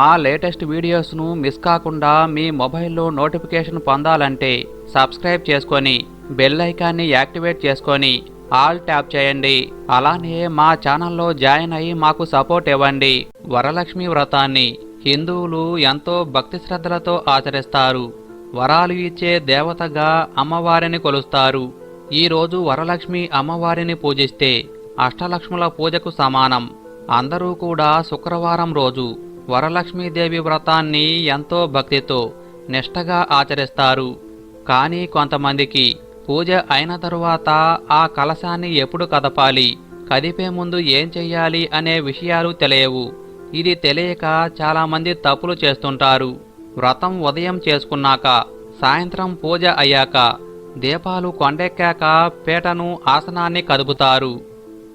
మా latest వీడియోస్ను miss కాకుండా మీ మొబైల్లో నోటిఫికేషన్ పొందాలంటే సబ్స్క్రైబ్ చేసుకొని బెల్ ఐకాన్ని యాక్టివేట్ చేసుకొని ఆల్ ట్యాప్ చేయండి. అలానే మా ఛానల్లో జాయిన్ అయ్యి మాకు సపోర్ట్ ఇవ్వండి. వరలక్ష్మి వ్రతాన్ని హిందువులు ఎంతో భక్తి శ్రద్ధలతో ఆచరిస్తారు. వరాలు ఇచ్చే దేవతగా అమ్మవారిని కొలుస్తారు. ఈరోజు వరలక్ష్మి అమ్మవారిని పూజిస్తే అష్టలక్ష్ముల పూజకు సమానం. అందరూ కూడా శుక్రవారం రోజు వరలక్ష్మీదేవి వ్రతాన్ని ఎంతో భక్తితో నిష్టగా ఆచరిస్తారు. కానీ కొంతమందికి పూజ అయిన తరువాత ఆ కలశాన్ని ఎప్పుడు కదపాలి కదిపే ముందు ఏం చెయ్యాలి అనే విషయాలు తెలియవు. ఇది తెలియక చాలామంది తప్పులు చేస్తుంటారు. వ్రతం ఉదయం చేసుకున్నాక సాయంత్రం పూజ అయ్యాక దీపాలు కొండెక్కాక పీటను ఆసనాన్ని కదుపుతారు.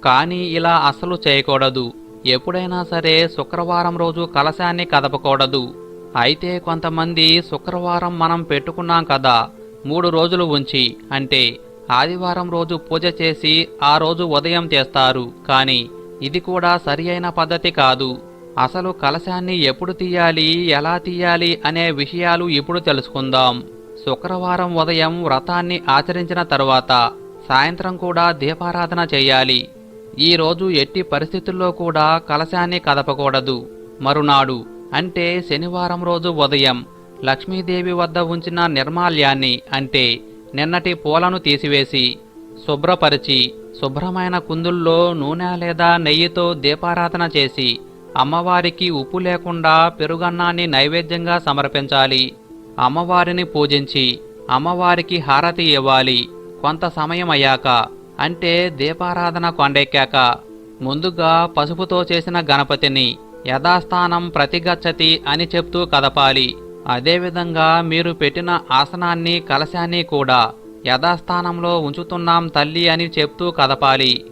కానీ ఇలా అస్సలు చేయకూడదు. ఎప్పుడైనా సరే శుక్రవారం రోజు కలశాన్ని కదపకూడదు. అయితే కొంతమంది శుక్రవారం మనం పెట్టుకున్నాం కదా మూడు రోజులు ఉంచి అంటే ఆదివారం రోజు పూజ చేసి ఆ రోజు ఉదయం చేస్తారు. కానీ ఇది కూడా సరి పద్ధతి కాదు. అసలు కలశాన్ని ఎప్పుడు తీయాలి ఎలా తీయాలి అనే విషయాలు ఇప్పుడు తెలుసుకుందాం. శుక్రవారం ఉదయం వ్రతాన్ని ఆచరించిన తరువాత సాయంత్రం కూడా దీపారాధన చేయాలి. ఈరోజు ఎట్టి పరిస్థితుల్లో కూడా కలశాన్ని కదపకూడదు. మరునాడు అంటే శనివారం రోజు ఉదయం లక్ష్మీదేవి వద్ద ఉంచిన నిర్మాల్యాన్ని అంటే నిన్నటి పూలను తీసివేసి శుభ్రపరిచి శుభ్రమైన కుందుల్లో నూనె లేదా నెయ్యితో దీపారాధన చేసి అమ్మవారికి ఉప్పు లేకుండా పెరుగన్నాన్ని నైవేద్యంగా సమర్పించాలి. అమ్మవారిని పూజించి అమ్మవారికి హారతి ఇవ్వాలి. కొంత సమయం అయ్యాక అంటే దీపారాధన కొండెక్కాక ముందుగా పసుపుతో చేసిన గణపతిని యథాస్థానం ప్రతిగచ్చతి అని చెప్తూ కదపాలి. అదేవిధంగా మీరు పెట్టిన ఆసనాన్ని కలశాన్ని కూడా యథాస్థానంలో ఉంచుతున్నాం తల్లి అని చెప్తూ కదపాలి.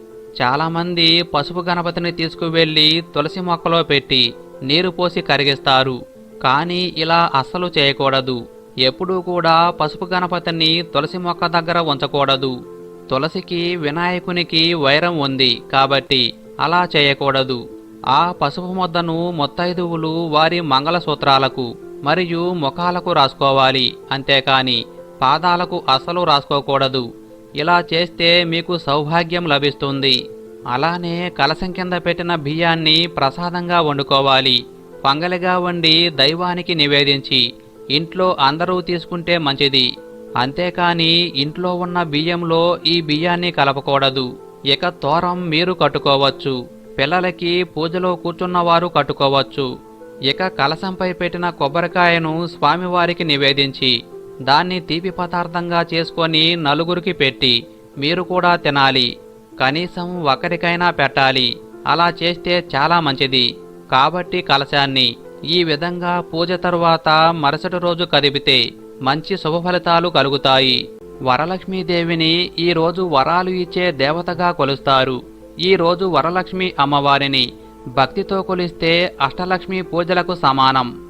చాలామంది పసుపు గణపతిని తీసుకువెళ్ళి తులసి మొక్కలో పెట్టి నీరు పోసి కరిగిస్తారు. కానీ ఇలా అస్సలు చేయకూడదు. ఎప్పుడూ కూడా పసుపు గణపతిని తులసి మొక్క దగ్గర ఉంచకూడదు. తులసికి వినాయకునికి వైరం ఉంది కాబట్టి అలా చేయకూడదు. ఆ పసుపు ముద్దను ముత్తైదువులు వారి మంగళసూత్రాలకు మరియు ముఖాలకు రాసుకోవాలి. అంతేకాని పాదాలకు అసలు రాసుకోకూడదు. ఇలా చేస్తే మీకు సౌభాగ్యం లభిస్తుంది. అలానే కలసం కింద పెట్టిన బియ్యాన్ని ప్రసాదంగా వండుకోవాలి. పంగలిగా వండి దైవానికి నివేదించి ఇంట్లో అందరూ తీసుకుంటే మంచిది. అంతేకాని ఇంట్లో ఉన్న బియ్యంలో ఈ బియ్యాన్ని కలపకూడదు. ఇక తోరం మీరు కట్టుకోవచ్చు. పిల్లలకి పూజలో కూర్చున్నవారు కట్టుకోవచ్చు. ఇక కలసంపై పెట్టిన కొబ్బరికాయను స్వామివారికి నివేదించి దాన్ని తీపి పదార్థంగా చేసుకొని నలుగురికి పెట్టి మీరు కూడా తినాలి. కనీసం ఒకరికైనా పెట్టాలి. అలా చేస్తే చాలా మంచిది. కాబట్టి కలశాన్ని ఈ విధంగా పూజ తరువాత మరుసటి రోజు కదిపితే మంచి శుభ ఫలితాలు కలుగుతాయి. వరలక్ష్మీదేవిని ఈరోజు వరాలు ఇచ్చే దేవతగా కొలుస్తారు. ఈరోజు వరలక్ష్మి అమ్మవారిని భక్తితో కొలిస్తే అష్టలక్ష్మి పూజలకు సమానం.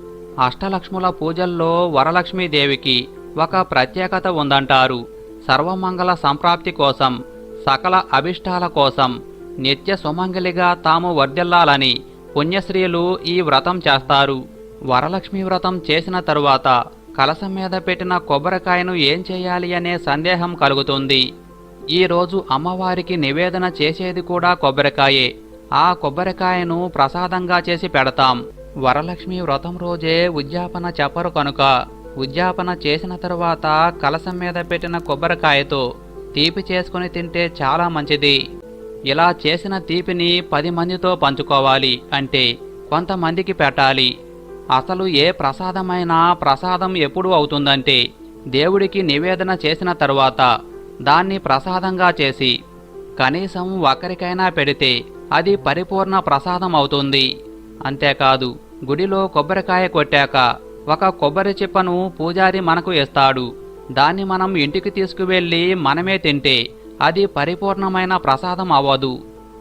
అష్టలక్ష్ముల పూజల్లో వరలక్ష్మీదేవికి ఒక ప్రత్యేకత ఉందంటారు. సర్వమంగళ సంప్రాప్తి కోసం సకల అభిష్టాల కోసం నిత్య సుమంగలిగా తాము వర్ధిల్లాలని పుణ్యశ్రీలు ఈ వ్రతం చేస్తారు. వరలక్ష్మి వ్రతం చేసిన తరువాత కలసం మీద పెట్టిన కొబ్బరికాయను ఏం చేయాలి అనే సందేహం కలుగుతుంది. ఈరోజు అమ్మవారికి నివేదన చేసేది కూడా కొబ్బరికాయే. ఆ కొబ్బరికాయను ప్రసాదంగా చేసి పెడతాం. వరలక్ష్మి వ్రతం రోజే ఉద్యాపన చెప్పరు కనుక. ఉద్యాపన చేసిన తరువాత కలసం మీద పెట్టిన కొబ్బరికాయతో తీపి చేసుకుని తింటే చాలా మంచిది. ఇలా చేసిన తీపిని పది మందితో పంచుకోవాలి అంటే కొంతమందికి పెట్టాలి. అసలు ఏ ప్రసాదమైనా ప్రసాదం ఎప్పుడు అవుతుందంటే దేవుడికి నివేదన చేసిన తరువాత దాన్ని ప్రసాదంగా చేసి కనీసం ఒకరికైనా పెడితే అది పరిపూర్ణ ప్రసాదం అవుతుంది. అంతేకాదు గుడిలో కొబ్బరికాయ కొట్టాక ఒక కొబ్బరి చిప్పను పూజారి మనకు ఇస్తాడు. దాన్ని మనం ఇంటికి తీసుకువెళ్ళి మనమే తింటే అది పరిపూర్ణమైన ప్రసాదం అవ్వదు.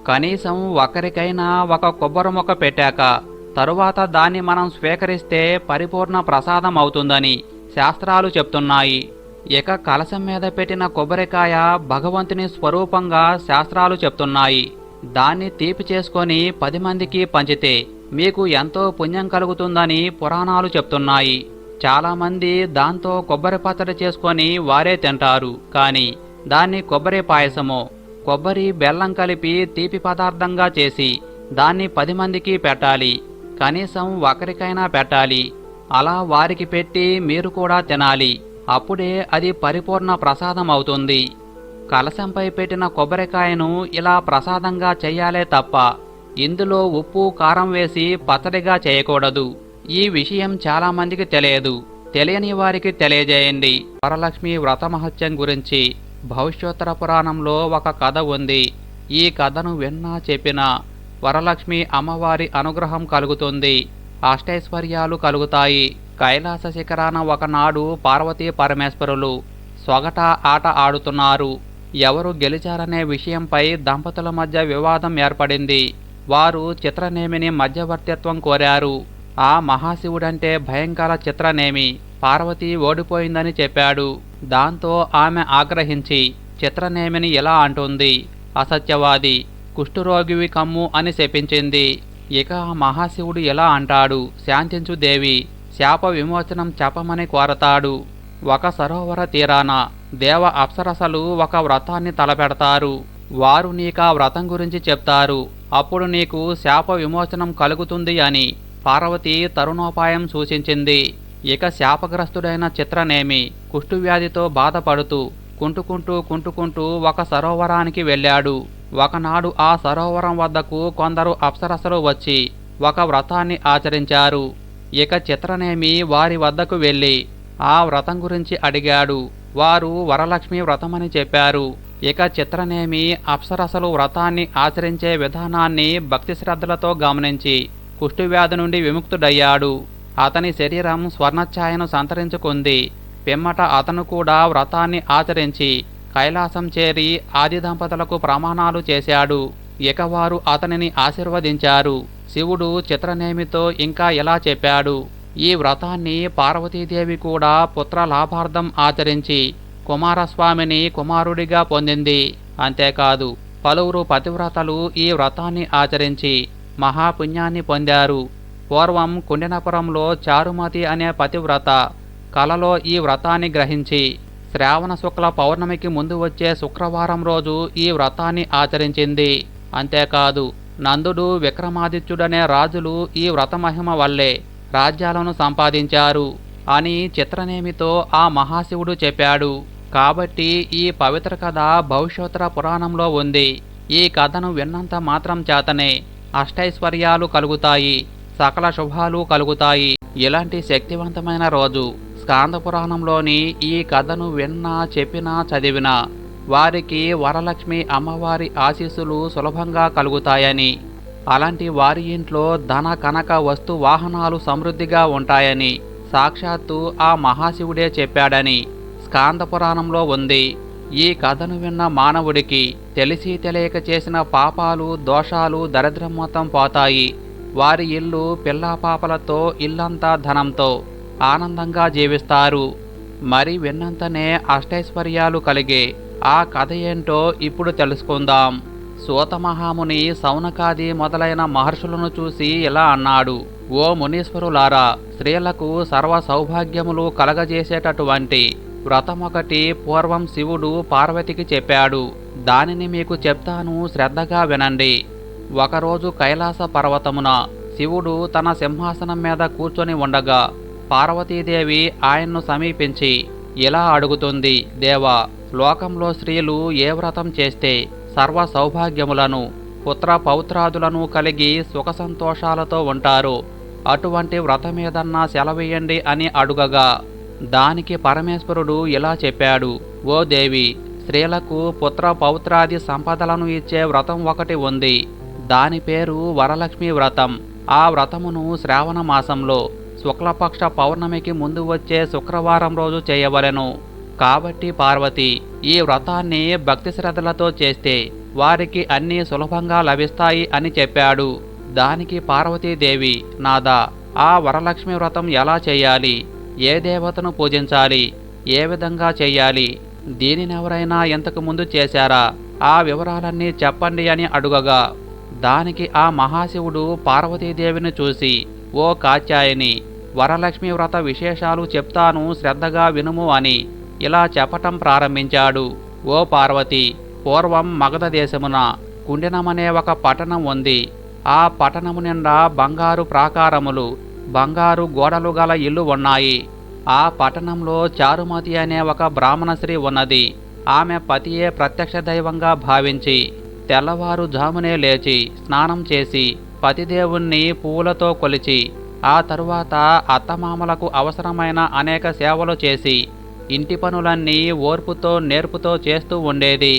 కనీసం ఒకరికైనా ఒక కొబ్బరి మొక్క పెట్టాక తరువాత దాన్ని మనం స్వీకరిస్తే పరిపూర్ణ ప్రసాదం అవుతుందని శాస్త్రాలు చెప్తున్నాయి. ఇక కలశం మీద పెట్టిన కొబ్బరికాయ భగవంతుని స్వరూపంగా శాస్త్రాలు చెప్తున్నాయి. దాన్ని తీపి చేసుకొని పది మందికి పంచితే మీకు ఎంతో పుణ్యం కలుగుతుందని పురాణాలు చెప్తున్నాయి. చాలామంది దాంతో కొబ్బరి పచ్చడి చేసుకొని వారే తింటారు. కానీ దాన్ని కొబ్బరి పాయసమో కొబ్బరి బెల్లం కలిపి తీపి పదార్థంగా చేసి దాన్ని పది మందికి పెట్టాలి. కనీసం ఒకరికైనా పెట్టాలి. అలా వారికి పెట్టి మీరు కూడా తినాలి. అప్పుడే అది పరిపూర్ణ ప్రసాదం అవుతుంది. కలశంపై పెట్టిన కొబ్బరికాయను ఇలా ప్రసాదంగా చేయాలే తప్ప ఇందులో ఉప్పు కారం వేసి పచ్చడిగా చేయకూడదు. ఈ విషయం చాలామందికి తెలియదు. తెలియని వారికి తెలియజేయండి. వరలక్ష్మి వ్రతమహత్యం గురించి భవిష్యోత్తర పురాణంలో ఒక కథ ఉంది. ఈ కథను విన్నా చెప్పినా వరలక్ష్మి అమ్మవారి అనుగ్రహం కలుగుతుంది. అష్టైశ్వర్యాలు కలుగుతాయి. కైలాస శిఖరాన ఒకనాడు పార్వతీ పరమేశ్వరులు సొగట ఆట ఆడుతున్నారు. ఎవరు గెలిచారనే విషయంపై దంపతుల మధ్య వివాదం ఏర్పడింది. వారు చిత్రనేమిని మధ్యవర్తిత్వం కోరారు. ఆ మహాశివుడంటే భయంకర చిత్రనేమి. పార్వతి ఓడిపోయిందని చెప్పాడు. దాంతో ఆమె ఆగ్రహించి చిత్రనేమిని ఎలా అంటుంది? అసత్యవాది. కుష్ఠరోగివి కమ్ము అని శపించింది. ఇక మహాశివుడు ఎలా అంటాడు? శాంతించు దేవి శాప విమోచనం చెప్పమని కోరతాడు. ఒక సరోవర తీరాన దేవ అప్సరసలు ఒక వ్రతాన్ని తలపెడతారు. వారు నీకా వ్రతం గురించి చెప్తారు. అప్పుడు నీకు శాప విమోచనం కలుగుతుంది అని పార్వతి తరుణోపాయం సూచించింది. ఇక శాపగ్రస్తుడైన చిత్రనేమి కుష్ఠువ్యాధితో బాధపడుతూ కుంటుకుంటూ కుంటుకుంటూ ఒక సరోవరానికి వెళ్ళాడు. ఒకనాడు ఆ సరోవరం వద్దకు కొందరు అప్సరసలు వచ్చి ఒక వ్రతాన్ని ఆచరించారు. ఇక చిత్రనేమి వారి వద్దకు వెళ్ళి ఆ వ్రతం గురించి అడిగాడు. వారు వరలక్ష్మి వ్రతమని చెప్పారు. ఇక చిత్రనేమి అప్సరసలు వ్రతాన్ని ఆచరించే విధానాన్ని భక్తి శ్రద్ధలతో గమనించి కుష్ఠువ్యాధి నుండి విముక్తుడయ్యాడు. అతని శరీరం స్వర్ణఛాయను సంతరించుకుంది. పిమ్మట అతను కూడా వ్రతాన్ని ఆచరించి కైలాసం చేరి ఆది దంపతులకు ప్రమాణాలు చేశాడు. ఇక వారు అతనిని ఆశీర్వదించారు. శివుడు చిత్రనేమితో ఇంకా ఇలా చెప్పాడు. ఈ వ్రతాన్ని పార్వతీదేవి కూడా పుత్ర లాభార్థం ఆచరించి కుమారస్వామిని కుమారుడిగా పొందింది. అంతేకాదు పలువురు పతివ్రతలు ఈ వ్రతాన్ని ఆచరించి మహాపుణ్యాన్ని పొందారు. పూర్వం కుండినపురంలో చారుమతి అనే పతివ్రత కలలో ఈ వ్రతాన్ని గ్రహించి శ్రావణ శుక్ల పౌర్ణమికి ముందు వచ్చే శుక్రవారం రోజు ఈ వ్రతాన్ని ఆచరించింది. అంతేకాదు నందుడు విక్రమాదిత్యుడనే రాజులు ఈ వ్రతమహిమ వల్లే రాజ్యాలను సంపాదించారు అని చిత్రనేమితో ఆ మహాశివుడు చెప్పాడు. కాబట్టి ఈ పవిత్ర కథ భవిష్యోత్తర పురాణంలో ఉంది. ఈ కథను విన్నంత మాత్రం చేతనే అష్టైశ్వర్యాలు కలుగుతాయి సకల శుభాలు కలుగుతాయి. ఇలాంటి శక్తివంతమైన రోజు? స్కాంద పురాణంలోని ఈ కథను విన్నా చెప్పినా చదివినా వారికి వరలక్ష్మి అమ్మవారి ఆశీస్సులు సులభంగా కలుగుతాయని అలాంటి వారి ఇంట్లో ధన కనక వస్తు వాహనాలు సమృద్ధిగా ఉంటాయని సాక్షాత్తు ఆ మహాశివుడే చెప్పాడని స్కాంద పురాణంలో ఉంది. ఈ కథను విన్న మానవుడికి తెలిసి తెలియక చేసిన పాపాలు దోషాలు దరిద్రం మొత్తం పోతాయి. వారి ఇల్లు పిల్లాపాపలతో ఇల్లంతా ధనంతో ఆనందంగా జీవిస్తారు. మరి విన్నంతనే అష్టైశ్వర్యాలు కలిగే ఆ కథ ఏంటో ఇప్పుడు తెలుసుకుందాం. సూతమహాముని సౌనకాది మొదలైన మహర్షులను చూసి ఇలా అన్నాడు ఓ మునీశ్వరులారా స్త్రీలకు సర్వ సౌభాగ్యములు కలగజేసేటటువంటి వ్రతమొకటి పూర్వం శివుడు పార్వతికి చెప్పాడు. దానిని మీకు చెప్తాను శ్రద్ధగా వినండి. ఒకరోజు కైలాస పర్వతమున శివుడు తన సింహాసనం మీద కూర్చొని ఉండగా పార్వతీదేవి ఆయన్ను సమీపించి ఇలా అడుగుతుంది దేవా లోకంలో స్త్రీలు ఏ వ్రతం చేస్తే సర్వ సౌభాగ్యములను పుత్ర పౌత్రాదులను కలిగి సుఖ సంతోషాలతో ఉంటారు? అటువంటి వ్రతమేదన్నా సెలవేయండి అని అడుగగా దానికి పరమేశ్వరుడు ఇలా చెప్పాడు ఓ దేవి స్త్రీలకు పుత్ర పౌత్రాది సంపదలను ఇచ్చే వ్రతం ఒకటి ఉంది దాని పేరు వరలక్ష్మి వ్రతం. ఆ వ్రతమును శ్రావణ మాసంలో శుక్లపక్ష పౌర్ణమికి ముందు వచ్చే శుక్రవారం రోజు చేయవలెను. కాబట్టి పార్వతి ఈ వ్రతాన్ని భక్తి శ్రద్ధలతో చేస్తే వారికి అన్నీ సులభంగా లభిస్తాయి అని చెప్పాడు. దానికి పార్వతీదేవి నాదా ఆ వరలక్ష్మి వ్రతం ఎలా చేయాలి? ఏ దేవతను పూజించాలి? ఏ విధంగా చేయాలి? దీనినెవరైనా ఇంతకు ముందు చేశారా? ఆ వివరాలన్నీ చెప్పండి అని అడుగగా దానికి ఆ మహాశివుడు పార్వతీదేవిని చూసి ఓ కాత్యాయని వరలక్ష్మి వ్రత విశేషాలు చెప్తాను శ్రద్ధగా వినుము అని ఇలా చెప్పటం ప్రారంభించాడు. ఓ పార్వతి పూర్వం మగధ దేశమున కుండినమనే ఒక పట్టణం ఉంది. ఆ పట్టణము నిండా బంగారు ప్రాకారములు బంగారు గోడలు గల ఇల్లు ఉన్నాయి. ఆ పట్టణంలో చారుమతి అనే ఒక బ్రాహ్మణ స్త్రీ ఉన్నది. ఆమె పతియే ప్రత్యక్ష దైవంగా భావించి తెల్లవారుజామునే లేచి స్నానం చేసి పతిదేవుణ్ణి పూలతో కొలిచి ఆ తరువాత అత్తమామలకు అవసరమైన అనేక సేవలు చేసి ఇంటి పనులన్నీ ఓర్పుతో నేర్పుతో చేస్తూ ఉండేది.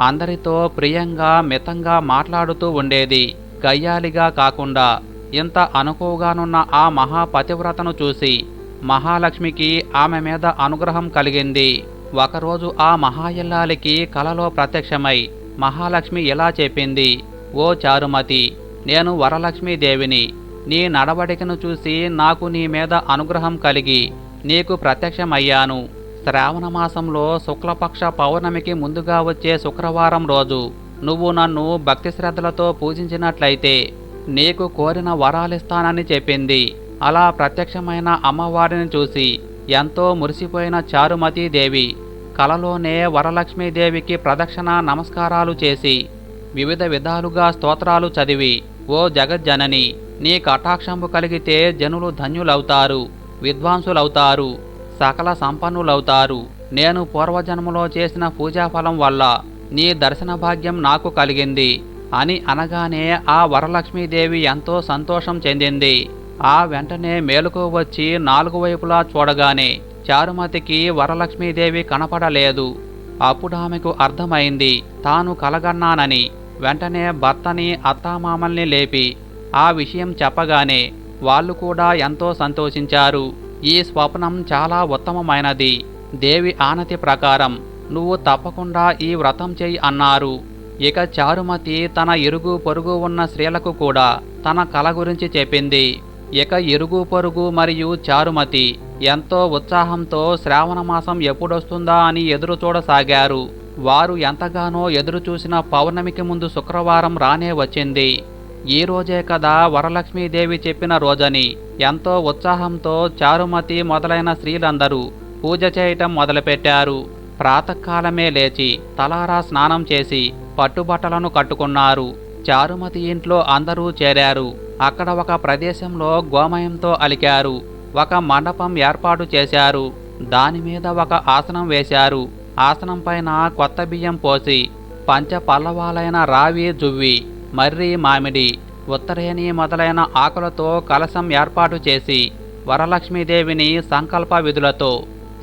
అందరితో ప్రియంగా మితంగా మాట్లాడుతూ ఉండేది. గయ్యాలిగా కాకుండా ఇంత అనుకువగానున్న ఆ మహాపతివ్రతను చూసి మహాలక్ష్మికి ఆమె మీద అనుగ్రహం కలిగింది. ఒకరోజు ఆ మహాయల్లాలికి కలలో ప్రత్యక్షమై మహాలక్ష్మి ఇలా చెప్పింది ఓ చారుమతి నేను వరలక్ష్మీదేవిని నీ నడవడికను చూసి నాకు నీ మీద అనుగ్రహం కలిగి నీకు ప్రత్యక్షమయ్యాను. శ్రావణ మాసంలో శుక్లపక్ష పౌర్ణమికి ముందుగా వచ్చే శుక్రవారం రోజు నువ్వు నన్ను భక్తి శ్రద్ధలతో పూజించినట్లయితే నీకు కోరిన వరాలిస్తానని చెప్పింది. అలా ప్రత్యక్షమైన అమ్మవారిని చూసి ఎంతో మురిసిపోయిన చారుమతీదేవి కలలోనే వరలక్ష్మీదేవికి ప్రదక్షిణ నమస్కారాలు చేసి వివిధ విధాలుగా స్తోత్రాలు చదివి ఓ జగజ్జనని నీ కటాక్షంపు కలిగితే జనులు ధన్యులవుతారు విద్వాంసులవుతారు సకల సంపన్నులవుతారు. నేను పూర్వజన్మలో చేసిన పూజాఫలం వల్ల నీ దర్శన భాగ్యం నాకు కలిగింది అని అనగానే ఆ వరలక్ష్మీదేవి ఎంతో సంతోషం చెందింది. ఆ వెంటనే మేలుకు వచ్చి నాలుగు వైపులా చూడగానే చారుమతికి వరలక్ష్మీదేవి కనపడలేదు. అప్పుడు ఆమెకు అర్థమైంది తాను కలగన్నానని. వెంటనే భర్తని అత్తామామల్ని లేపి ఆ విషయం చెప్పగానే వాళ్ళు కూడా ఎంతో సంతోషించారు. ఈ స్వప్నం చాలా ఉత్తమమైనది. దేవి ఆనతి ప్రకారం నువ్వు తప్పకుండా ఈ వ్రతం చేయి అన్నారు. ఇక చారుమతి తన ఇరుగు పొరుగు ఉన్న స్త్రీలకు కూడా తన కల గురించి చెప్పింది. ఇక ఇరుగు పొరుగు మరియు చారుమతి ఎంతో ఉత్సాహంతో శ్రావణమాసం ఎప్పుడొస్తుందా అని ఎదురు చూడసాగారు. వారు ఎంతగానో ఎదురుచూసిన పౌర్ణమికి ముందు శుక్రవారం రానే వచ్చింది. ఈ రోజే కదా వరలక్ష్మీదేవి చెప్పిన రోజని. ఎంతో ఉత్సాహంతో చారుమతి మొదలైన స్త్రీలందరూ పూజ చేయటం మొదలుపెట్టారు. ప్రాతకాలమే లేచి తలారా స్నానం చేసి పట్టుబట్టలను కట్టుకున్నారు. చారుమతి ఇంట్లో అందరూ చేరారు. అక్కడ ఒక ప్రదేశంలో గోమయంతో అలికారు. ఒక మండపం ఏర్పాటు చేశారు. దాని మీద ఒక ఆసనం వేశారు. ఆసనం పైన కొత్త బియ్యం పోసి పంచ పల్లవాలైన రావి జువ్వి మర్రి మామిడి ఉత్తరేణి మొదలైన ఆకులతో కలశం ఏర్పాటు చేసి వరలక్ష్మీదేవిని సంకల్ప విధులతో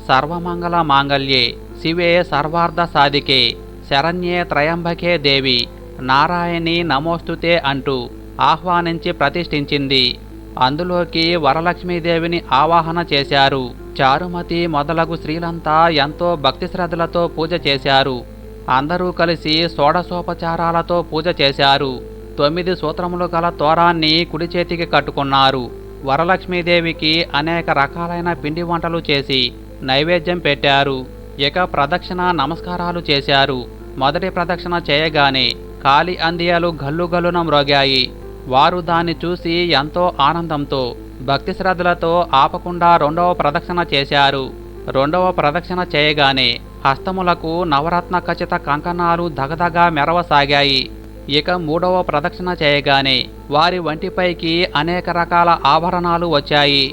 సర్వమంగళ మాంగళ్యే శివే సర్వార్థ సాధికే శరణ్యే త్రయంబకే దేవి నారాయణి నమోస్తుతే అంటూ ఆహ్వానించి ప్రతిష్ఠించింది. అందులోకి వరలక్ష్మీదేవిని ఆవాహన చేశారు. చారుమతి మొదలగు స్త్రీలంతా ఎంతో భక్తి శ్రద్ధలతో పూజ చేశారు. అందరూ కలిసి షోడశోపచారాలతో పూజ చేశారు. తొమ్మిది సూత్రములు గల తోరాన్ని కుడి చేతికి కట్టుకున్నారు. వరలక్ష్మీదేవికి అనేక రకాలైన పిండి వంటలు చేసి నైవేద్యం పెట్టారు. ఇక ప్రదక్షిణ నమస్కారాలు చేశారు. మొదటి ప్రదక్షిణ చేయగానే కాలి అందియాలు గల్లుగల్లున మ్రోగాయి. వారు దాన్ని చూసి ఎంతో ఆనందంతో భక్తి శ్రద్ధలతో ఆపకుండా రెండవ ప్రదక్షిణ చేశారు. రెండవ ప్రదక్షిణ చేయగానే హస్తములకు నవరత్న ఖచ్చిత కంకణాలు దగదగా మెరవసాగాయి. ఇక మూడవ ప్రదక్షిణ చేయగానే వారి వంటిపైకి అనేక రకాల ఆభరణాలు వచ్చాయి.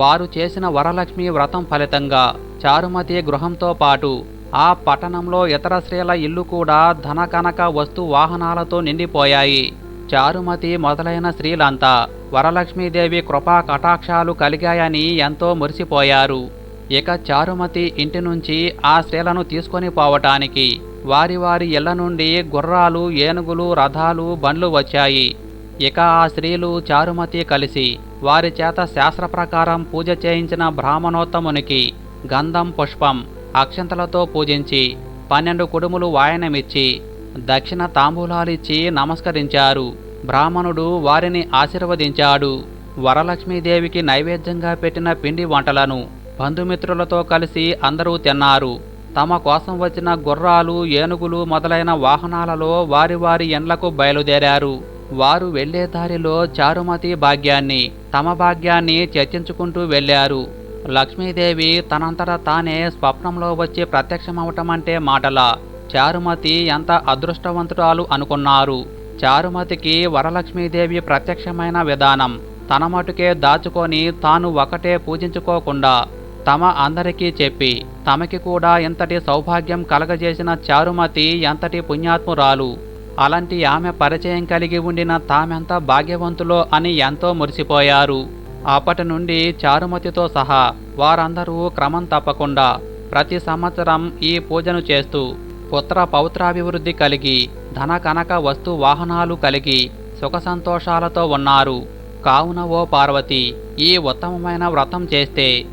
వారు చేసిన వరలక్ష్మి వ్రతం ఫలితంగా చారుమతి గృహంతో పాటు ఆ పట్టణంలో ఇతర స్త్రీల ఇల్లు కూడా ధన కనక వస్తు వాహనాలతో నిండిపోయాయి. చారుమతి మొదలైన స్త్రీలంతా వరలక్ష్మీదేవి కృపా కటాక్షాలు కలిగాయని ఎంతో మురిసిపోయారు. ఇక చారుమతి ఇంటి నుంచి ఆ స్త్రీలను తీసుకొని పోవటానికి వారి వారి ఇళ్ళ నుండి గుర్రాలు ఏనుగులు రథాలు బండ్లు వచ్చాయి. ఇక ఆ స్త్రీలు చారుమతి కలిసి వారి చేత శాస్త్ర ప్రకారం పూజ చేయించిన బ్రాహ్మణోత్తమునికి గంధం పుష్పం అక్షంతలతో పూజించి పన్నెండు కుడుములు వాయనమిచ్చి దక్షిణ తాంబూలాలిచ్చి నమస్కరించారు. బ్రాహ్మణుడు వారిని ఆశీర్వదించాడు. వరలక్ష్మీదేవికి నైవేద్యంగా పెట్టిన పిండి వంటలను బంధుమిత్రులతో కలిసి అందరూ తిన్నారు. తమ కోసం వచ్చిన గుర్రాలు ఏనుగులు మొదలైన వాహనాలలో వారి వారి ఎండ్లకు బయలుదేరారు. వారు వెళ్ళే దారిలో చారుమతి భాగ్యాన్ని తమ భాగ్యాన్ని చర్చించుకుంటూ వెళ్ళారు. లక్ష్మీదేవి తనంతట తానే స్వప్నంలో వచ్చి ప్రత్యక్షమవటం అంటే మాటల. చారుమతి ఎంత అదృష్టవంతురాలు అనుకున్నారు. చారుమతికి వరలక్ష్మీదేవి ప్రత్యక్షమైన విధానం. తన మటుకే దాచుకొని తాను ఒకటే పూజించుకోకుండా తమ అందరికీ చెప్పి తమకి కూడా ఇంతటి సౌభాగ్యం కలగజేసిన చారుమతి ఎంతటి పుణ్యాత్మురాలు. అలాంటి ఆమె పరిచయం కలిగి ఉండిన తామెంత భాగ్యవంతులో అని ఎంతో మురిసిపోయారు. అప్పటి నుండి చారుమతితో సహా వారందరూ క్రమం తప్పకుండా ప్రతి సంవత్సరం ఈ పూజను చేస్తూ పుత్ర పౌత్రాభివృద్ధి కలిగి ధన కనక వస్తు వాహనాలు కలిగి సుఖ సంతోషాలతో ఉన్నారు. కావున ఓ పార్వతి ఈ ఉత్తమమైన వ్రతం చేస్తే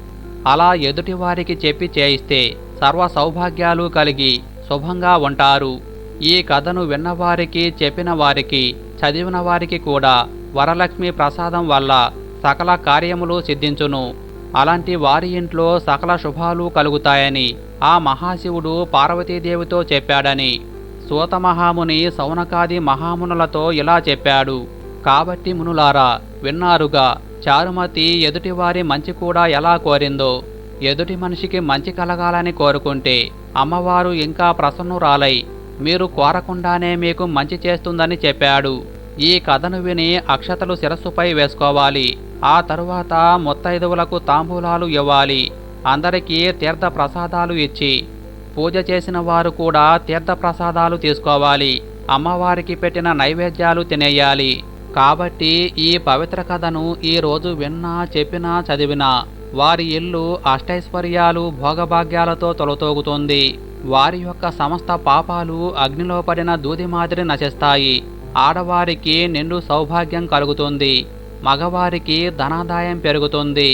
అలా ఎదుటివారికి చెప్పి చేయిస్తే సర్వ సౌభాగ్యాలు కలిగి శుభంగా ఉంటారు. ఈ కథను విన్నవారికి చెప్పిన వారికి చదివిన వారికి కూడా వరలక్ష్మి ప్రసాదం వల్ల సకల కార్యములు సిద్ధించును. అలాంటి వారి ఇంట్లో సకల శుభాలు కలుగుతాయని ఆ మహాశివుడు పార్వతీదేవితో చెప్పాడని. సూత మహాముని సౌనకాది మహామునులతో ఇలా చెప్పాడు. కాబట్టి మునులారా విన్నారుగా చారుమతి ఎదుటివారి మంచి కూడా ఎలా కోరిందో? ఎదుటి మనిషికి మంచి కలగాలని కోరుకుంటే అమ్మవారు ఇంకా ప్రసన్నురాలై మీరు కోరకుండానే మీకు మంచి చేస్తుందని చెప్పాడు. ఈ కథను విని అక్షతలు శిరస్సుపై వేసుకోవాలి. ఆ తరువాత ముత్తైదువులకు తాంబూలాలు ఇవ్వాలి. అందరికీ తీర్థ ప్రసాదాలు ఇచ్చి పూజ చేసిన వారు కూడా తీర్థ ప్రసాదాలు తీసుకోవాలి. అమ్మవారికి పెట్టిన నైవేద్యాలు తినేయాలి. కాబట్టి ఈ పవిత్ర కథను ఈ రోజు విన్నా చెప్పినా చదివినా వారి ఇల్లు అష్టైశ్వర్యాలు భోగభాగ్యాలతో తొలతోగుతుంది. వారి యొక్క సమస్త పాపాలు అగ్నిలో పడిన దూది మాదిరి నశిస్తాయి. ఆడవారికి నిండు సౌభాగ్యం కలుగుతుంది. మగవారికి ధనాదాయం పెరుగుతుంది.